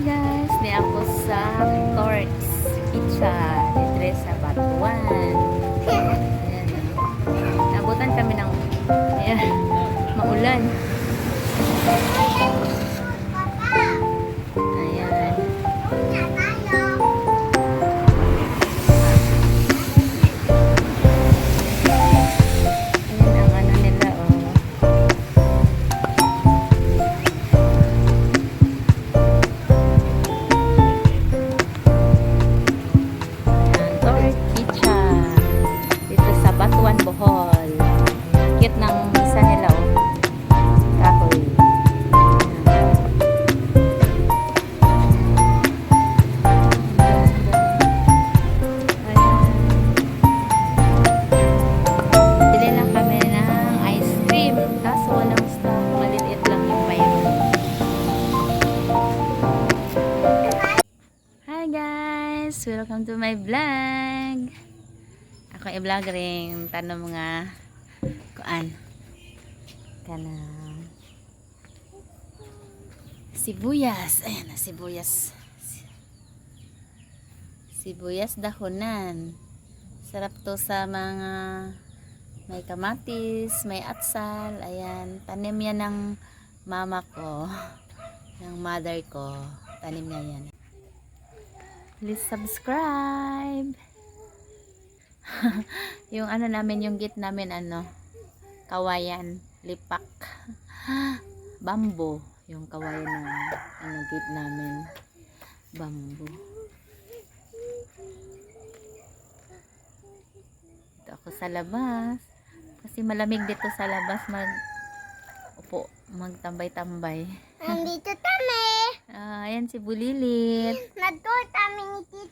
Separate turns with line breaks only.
guys, ni ako sa Torx Pizza dito sa Batuan. Ayan. Nabutan kami ng ayan, maulan. Welcome to my vlog! Ako ay vlog rin. Tanong mga kuan. Kanang sibuyas. Ayan na sibuyas. Sibuyas dahonan. Sarap to sa mga may kamatis, may atsal. Ayan. Tanim yan ng mama ko. Ng mother ko. Tanim niya yan. Please subscribe. yung ano namin, yung git namin, ano, kawayan, lipak, bamboo, yung kawayan ng ano, git namin, bamboo. Dito ako sa labas. Kasi malamig dito sa labas mag upo, magtambay-tambay.
Nandito kami.
Ah, ayan si Bulilit.
Nagtour kami ni namin.